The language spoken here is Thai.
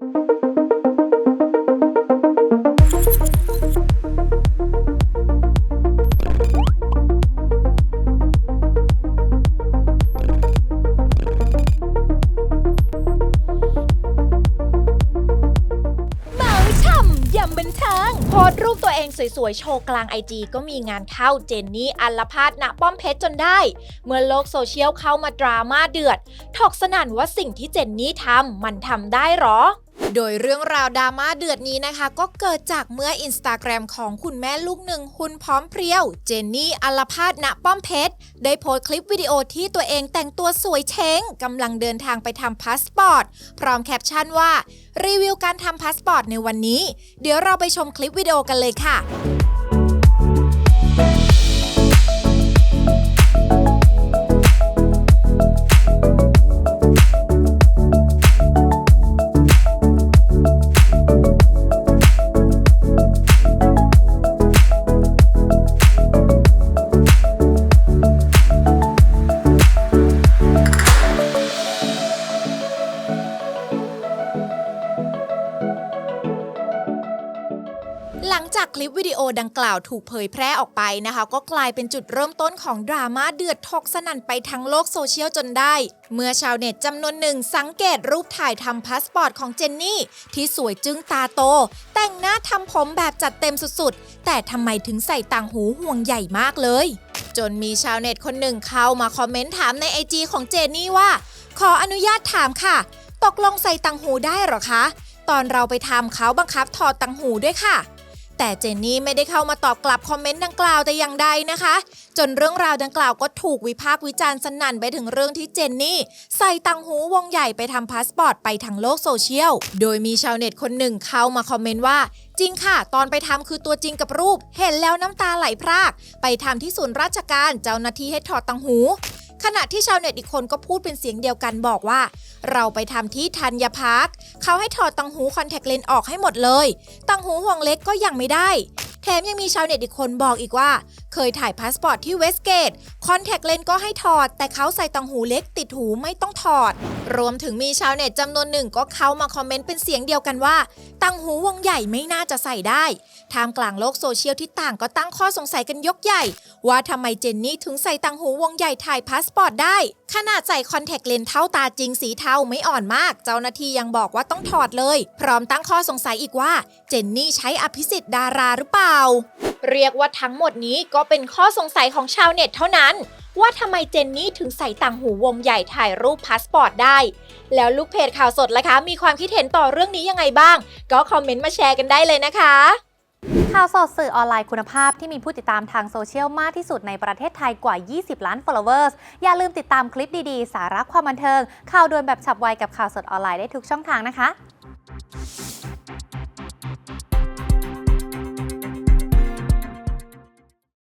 เมาช่ำยำบันเทิงโพสต์รูปตัวเองสวยๆ โชว์กลางไอจีก็มีงานเข้าเจนนี่อัลพาดณป้อมเพชรจนได้ เมื่อโลกโซเชียลเข้ามาดราม่าเดือด ถกสนั่นว่าสิ่งที่เจนนี่ทำมันทำได้หรอ โดยเรื่องราวดราม่าเดือดนี้นะคะ ก็เกิดจากเมื่ออินสตาแกรมของคุณแม่ลูกหนึ่งคุณพร้อมเพรียว เจนนี่อัลพาดณป้อมเพชร ได้โพสต์คลิปวิดีโอที่ตัวเองแต่งตัวสวยเช้งกำลังเดินทางไปทำพาสปอร์ต พร้อมแคปชั่นว่า รีวิวการทำพาสปอร์ตในวันนี้ เดี๋ยวเราไปชมคลิปวิดีโอกันเลยค่ะ หลังจากคลิปวิดีโอดังกล่าวถูกเผยแพร่ออกไปนะคะ ก็กลายเป็นจุดเริ่มต้นของดราม่าเดือดทกสนั่นไปทั้งโลกโซเชียลจนได้ เมื่อชาวเน็ตจำนวนหนึ่งสังเกตรูปถ่ายทำพาสปอร์ตของเจนนี่ ที่สวยจึ้งตาโต แต่งหน้าทำผมแบบจัดเต็มสุดๆ แต่ทำไมถึงใส่ต่างหูห่วงใหญ่มากเลย จนมีชาวเน็ตคนหนึ่งเข้ามาคอมเมนต์ถามในไอจีของเจนนี่ว่า ขออนุญาตถามค่ะ ตกลงใส่ต่างหูได้หรอคะ ตอนเราไปทำเขาบังคับถอดต่างหูด้วยค่ะ แต่เจนนี่ไม่ได้เข้ามาตอบกลับคอมเมนต์ดังกล่าวแต่อย่างใดนะคะ จนเรื่องราวดังกล่าวก็ถูกวิพากษ์วิจารณ์สนั่นไปถึงเรื่องที่เจนนี่ ใส่ตังหูวงใหญ่ไปทำพาสปอร์ตไปทางโลกโซเชียล โดยมีชาวเน็ตคนหนึ่งเข้ามาคอมเมนต์ว่าจริงค่ะ ตอนไปทำคือตัวจริงกับรูป เห็นแล้วน้ำตาไหลพราก ไปทำที่ศูนย์ราชการเจ้าหน้าที่ให้ถอดตังหู ขณะที่ชาวเน็ตอีกคนก็พูดเป็นเสียงเดียวกันบอกว่า เราไปทำที่ธัญพาร์คเขาให้ถอดตังหูคอนแทคเลนส์ออกให้หมดเลย ตังหูห่วงเล็กก็ยังไม่ได้ แถมยังมีชาวเน็ตอีกคนบอกอีกว่าเคยถ่ายพาสปอร์ตที่เวสเกต คอนแทคเลนส์ก็ให้ถอด แต่เขาใส่ตังหูเล็กติดหูไม่ต้องถอด รวมถึงมีชาวเน็ตจำนวนหนึ่งก็เข้ามาคอมเมนต์เป็นเสียงเดียวกันว่า ตังหูวงใหญ่ไม่น่าจะใส่ได้ท่ามกลางโลกโซเชียลที่ต่างก็ตั้งข้อสงสัยกันยกใหญ่ ว่าทำไมเจนนี่ถึงใส่ตังหูวงใหญ่ถ่ายพาสปอร์ตได้ ขนาดใส่คอนแทคเลนส์เท่าตาจริงสีเทาไม่อ่อนมาก เจ้าหน้าที่ยังบอกว่าต้องถอดเลย พร้อมตั้งข้อสงสัยอีกว่า เจนนี่ใช้อภิสิทธิ์ดาราหรือเปล่า เรียกว่าทั้งหมดนี้ก็ก็เป็นข้อสงสัยของชาวเน็ตเท่านั้น ว่าทำไมเจนนี่ถึงใส่ต่างหูวงใหญ่ถ่ายรูปพาสปอร์ตได้ แล้วลูกเพจข่าวสดล่ะคะ มีความคิดเห็นต่อเรื่องนี้ยังไงบ้าง ก็คอมเมนต์มาแชร์กันได้เลยนะคะ ข่าวสดสื่อออนไลน์คุณภาพที่มีผู้ติดตามทางโซเชียลมากที่สุดในประเทศไทยกว่า 20 ล้าน followers อย่าลืมติดตามคลิปดีๆ สาระความบันเทิง ข่าวด่วนแบบฉับไวกับข่าวสดออนไลน์ได้ทุกช่องทางนะคะ